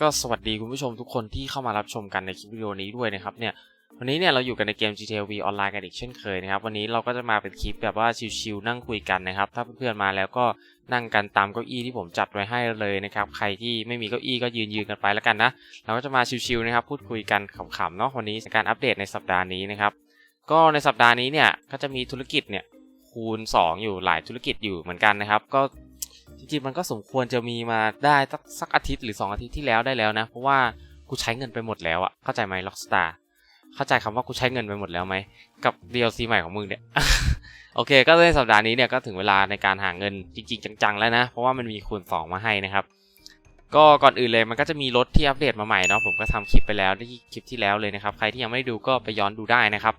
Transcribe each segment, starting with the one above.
ก็สวัสดีคุณผู้ชมทุกคนที่เข้ามารับชมกันในคลิปวิดีโอนี้ด้วยนะครับเนี่ยวันนี้เนี่ยเราอยู่กันในเกม GTA V ออนไลน์กันอีกเช่นเคยนะครับวันนี้เราก็จะมาเป็นคลิปแบบว่าชิลๆนั่งคุยกันนะครับถ้าเพื่อนๆมาแล้วก็นั่งกันตามเก้าอี้ที่ผมจัดไว้ให้เลยนะครับใครที่ไม่มีเก้าอี้ก็ยืนยืนกันไปแล้วกันนะเราก็จะมาชิลๆนะครับพูดคุยกันขำๆเนาะวันนี้การอัปเดตในสัปดาห์นี้นะครับก็ในสัปดาห์นี้เนี่ยก็จะมีธุรกิจเนี่ยคูณ 2 อยู่หลายธุรกิจอยู่เหมือนกันนะครับ ก็ จริงๆมันก็สมควรจะมีมาได้สักอาทิตย์หรือ 2 อาทิตย์ที่แล้วได้แล้วนะ เพราะว่ากูใช้เงินไปหมดแล้วอะเข้าใจไหมล็อกสตาร์เข้าใจคำว่ากูใช้เงินไปหมดแล้วไหมกับ DLC ใหม่ของมึงเนี่ยโอเค ก็ในสัปดาห์นี้เนี่ยก็ถึงเวลาในการหาเงินจริง ๆ จัง ๆ แล้วนะ เพราะว่ามันมีคูณ2มาให้นะครับ ก็ก่อนอื่นเลยมันก็จะมีรถที่อัปเดตมาใหม่เนาะผมก็ทำคลิปไปแล้วที่คลิปที่แล้วเลยนะครับ ใครที่ยังไม่ได้ดูก็ไปย้อนดูได้นะครับ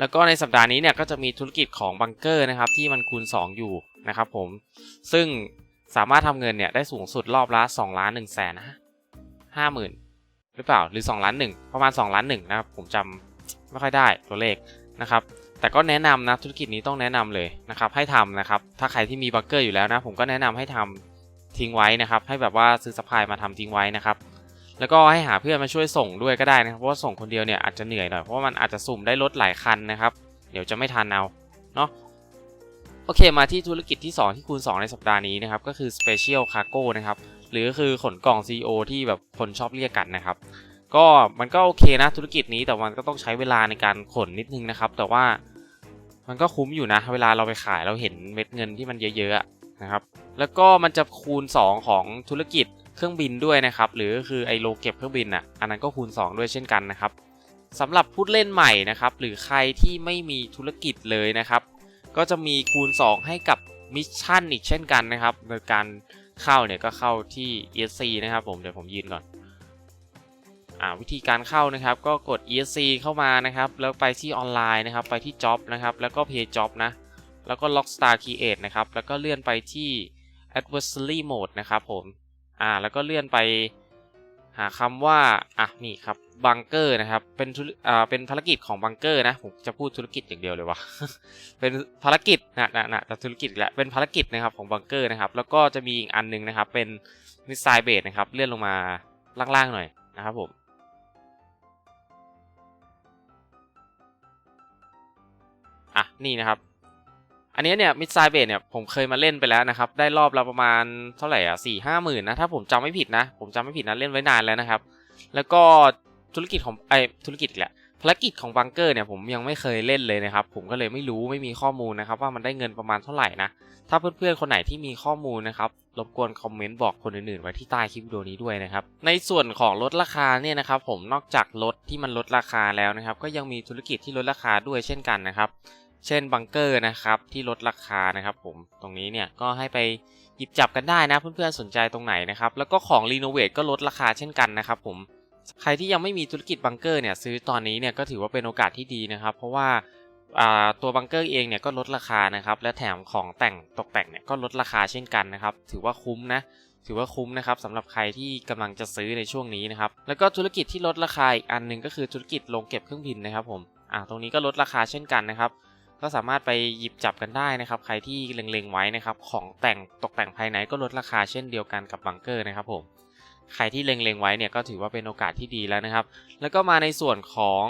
แล้วก็ในสัปดาห์นี้เนี่ยก็จะมีธุรกิจของบังเกอร์นะครับที่มันคูณ 2 อยู่นะครับผม ซึ่งสามารถทำเงินเนี่ยได้สูงสุดรอบละ2ล้าน1แสนนะห้าหมื่นหรือเปล่าหรือ2ล้านหนึ่งประมาณ2ล้านหนึ่งนะครับผมจำไม่ค่อยได้ตัวเลขนะครับแต่ก็แนะนำนะธุรกิจนี้ต้องแนะนำเลยนะครับให้ทำนะครับถ้าใครที่มีบังเกอร์อยู่แล้วนะผมก็แนะนำให้ทำทิ้งไว้นะครับให้แบบว่าซื้อสปายมาทำทิ้งไว้นะครับ แล้วก็ให้หาเพื่อนมาช่วยส่งด้วยก็ได้นะครับเพราะว่าส่งคนเดียวเนี่ยอาจจะเหนื่อยหน่อยเพราะว่ามันอาจจะสุ่มได้รถหลายคันนะครับเดี๋ยวจะไม่ทันเอาเนาะโอเคมาที่ธุรกิจที่ 2 ที่คูณ 2 ในสัปดาห์นี้นะครับก็คือ Special Cargo นะครับหรือก็คือขนกล่อง CEO ที่แบบคนชอบเรียกกันนะครับก็มันก็โอเคนะธุรกิจนี้แต่มันก็ต้องใช้เวลาในการขนนิดนึงนะครับแต่ว่ามันก็คุ้มอยู่นะ เวลาเราไปขายเราเห็นเม็ดเงินที่มันเยอะๆนะครับแล้วก็มันจะคูณ 2 ของธุรกิจ เครื่องบินด้วยนะครับ หรือก็คือไอโลเก็บเครื่องบินอะ อันนั้นก็คูณ 2 ด้วยเช่นกันนะครับสำหรับผู้เล่นใหม่นะครับ หรือใครที่ไม่มีธุรกิจเลยนะครับ ก็จะมีคูณ 2 ให้กับมิชชั่นอีกเช่นกันนะครับ โดยการเข้าเนี่ยก็เข้าที่ ESC นะครับผม เดี๋ยวผมยืนก่อนอ่าวิธีการเข้านะครับ ก็กด ESC เข้ามานะครับ แล้วไปที่ออนไลน์นะครับ ไปที่ Job นะครับ แล้วก็ Pay Job นะ แล้วก็ Lockstar Create นะครับ แล้วก็เลื่อนไปที่ Adversary Mode นะครับผม อ่า แล้วก็เลื่อนไปหาคำว่า อะ นี่ครับ บังเกอร์นะครับ เป็นธุรอ่า เป็นภารกิจของบังเกอร์นะ ผมจะพูดธุรกิจอย่างเดียวเลยวะเป็นภารกิจนะนะนะแต่ธุรกิจอีกแล้วเป็นภารกิจนะครับของบังเกอร์นะครับ แล้วก็จะมีอีกอันหนึงนะครับ เป็นมิสไซเบสนะครับ เลื่อนลงมาล่างๆหน่อยนะครับผมอะ นี่นะครับ อันนี้เนี่ยมิสไซเบสเนี่ยผมเคยมาเล่นไปแล้วนะครับ ได้รอบละประมาณเท่าไหร่อะสี่ห้าหมื่นนะ ถ้าผมจำไม่ผิดนะ ผมจำไม่ผิดนะเล่นไว้นานแล้วนะครับ แล้วก็ธุรกิจของไอธุรกิจแหละภารกิจของบังเกอร์เนี่ยผมยังไม่เคยเล่นเลยนะครับ ผมก็เลยไม่รู้ไม่มีข้อมูลนะครับ ว่ามันได้เงินประมาณเท่าไหร่นะ ถ้าเพื่อนๆคนไหนที่มีข้อมูลนะครับรบกวนคอมเมนต์บอกคนอื่นๆไว้ที่ใต้คลิปวิดีโอนี้ด้วยนะครับ ในส่วนของลดราคาเนี่ยนะครับผมนอกจากลดที่มันลดราคาแล้วนะครับ ก็ยังมีธุรกิจที่ลดราคาด้วยเช่นกันนะครับ เช่นบังเกอร์นะครับที่ลดราคานะครับผมตรงนี้เนี่ยก็ให้ไปหยิบจับกันได้นะเพื่อนๆสนใจตรงไหนนะครับแล้วก็ของรีโนเวทก็ลดราคาเช่นกันนะครับผมใครที่ยังไม่มีธุรกิจบังเกอร์เนี่ยซื้อตอนนี้เนี่ยก็ถือว่าเป็นโอกาสที่ดีนะครับ เพราะว่าตัวบังเกอร์เองเนี่ยก็ลดราคานะครับและแถมของแต่งตกแต่งเนี่ยก็ลดราคาเช่นกันนะครับถือว่าคุ้มนะถือว่าคุ้มนะครับสำหรับใครที่กำลังจะซื้อในช่วงนี้นะครับแล้วก็ธุรกิจที่ลดราคาอีกอันหนึ่งก็คือธุรกิจโรงเก็บเครื่องบินนะครับผมอ่าตรงนี้ก็ลดราคาเช่นกันนะครับ ก็สามารถไปหยิบจับกันได้นะครับ ใครที่เล็งๆไว้นะครับ ของแต่งตกแต่งภายในก็ลดราคาเช่นเดียวกันกับบังเกอร์นะครับผม ใครที่เล็งๆไว้เนี่ยก็ถือว่าเป็นโอกาสที่ดีแล้วนะครับ แล้วก็มาในส่วนของ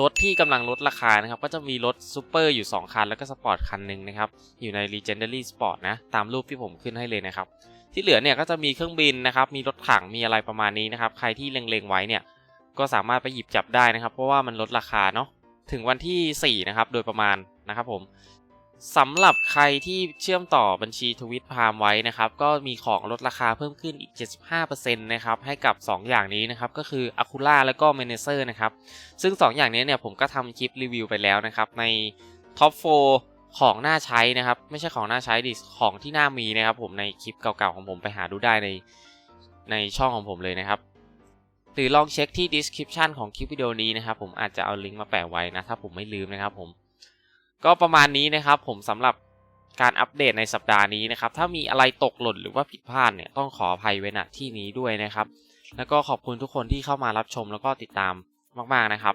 รถที่กำลังลดราคานะครับ ก็จะมีรถซูเปอร์อยู่ 2 คัน แล้วก็สปอร์ตคันหนึ่งนะครับ อยู่ใน Legendary Sport นะ ตามรูปที่ผมขึ้นให้เลยนะครับ ที่เหลือเนี่ยก็จะมีเครื่องบินนะครับ มีรถถัง มีอะไรประมาณนี้นะครับ ใครที่เล็งๆไว้เนี่ย ก็สามารถไปหยิบจับได้นะครับ เพราะว่ามันลดราคาเนาะ ถึงวันที่ 4 นะครับ โดยประมาณนะครับผมสำหรับใครที่เชื่อมต่อบัญชีทวิตพามไว้นะครับ ก็มีของลดราคาเพิ่มขึ้นอีก 75%นะครับ ให้กับ 2 อย่างนี้นะครับ ก็คือ a c u l a แล้วก็ m a n e c e r นะครับ ซึ่ง 2 อย่างนี้เนี่ยผมก็ทำคลิปรีวิวไปแล้วนะครับ ในท็อป4ของน่าใช้นะครับ ไม่ใช่ของน่าใช้ดิของที่น่ามีนะครับ ผมในคลิปเก่าๆของผมไปหาดูได้ในในช่องของผมเลยนะครับ หรือลองเช็คที่ description ของคลิปวิดีโอนี้นะครับผมอาจจะเอาลิงก์มาแปะไว้นะถ้าผมไม่ลืมนะครับผมก็ประมาณนี้นะครับผมสำหรับการอัปเดตในสัปดาห์นี้นะครับ ถ้ามีอะไรตกหล่นหรือว่าผิดพลาดเนี่ยต้องขออภัยไว้ณที่นี้ด้วยนะครับ แล้วก็ขอบคุณทุกคนที่เข้ามารับชมแล้วก็ติดตามมากๆนะครับ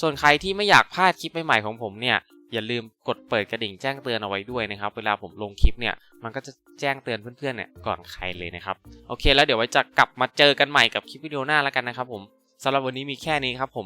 ส่วนใครที่ไม่อยากพลาดคลิปใหม่ๆของผมเนี่ย อย่าลืมกดเปิดกระดิ่งแจ้งเตือนเอาไว้ด้วยนะครับ เวลาผมลงคลิปเนี่ยมันก็จะแจ้งเตือนเพื่อนๆเนี่ยก่อนใครเลยนะครับโอเค แล้วเดี๋ยวไว้จะกลับมาเจอกันใหม่กับคลิปวิดีโอหน้าแล้วกันนะครับผมสำหรับวันนี้มีแค่นี้ครับผม